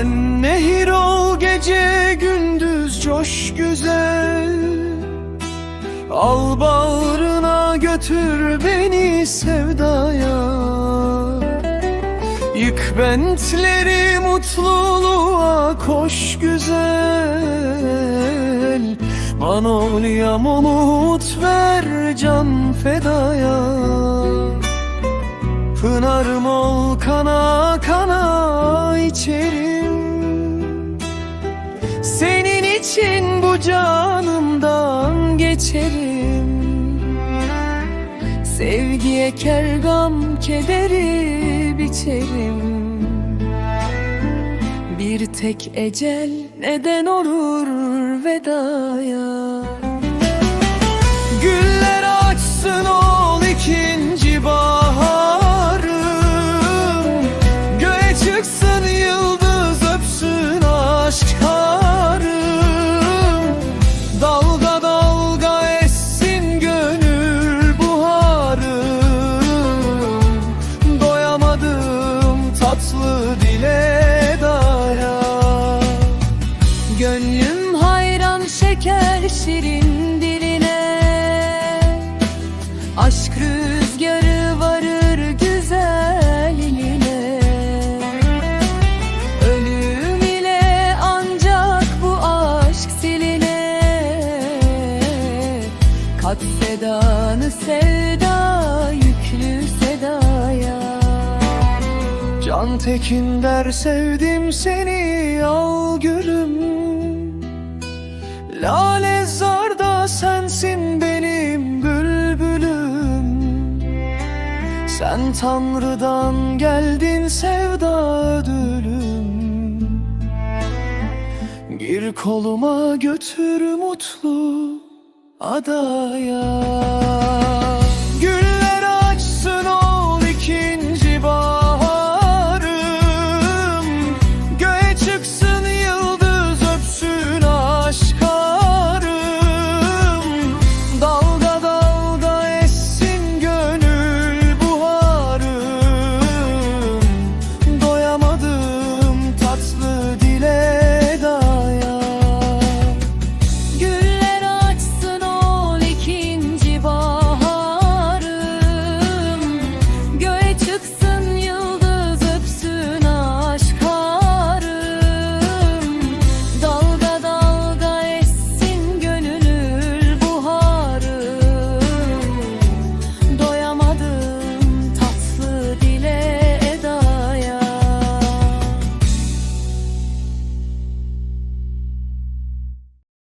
Sen nehir ol gece gündüz coş güzel Al bağrına götür beni sevdaya. Yık bentleri mutluluğa koş güzel. Manolyam umut ver can fedaya Pınarım ol kana kana içerim. Senin için bu canımdan geçerim. Sevgiye kergam kederi biçerim. Bir tek ecel neden olur vedaya? Güller açsın tatlı dile dayan Gönlüm hayran şeker şirin diline. Aşk rüzgarı Tekin der sevdim seni al gülüm. Lale zarda sensin benim bülbülüm. Sen Tanrı'dan geldin sevda ödülüm. Gir koluma götür mutlu adaya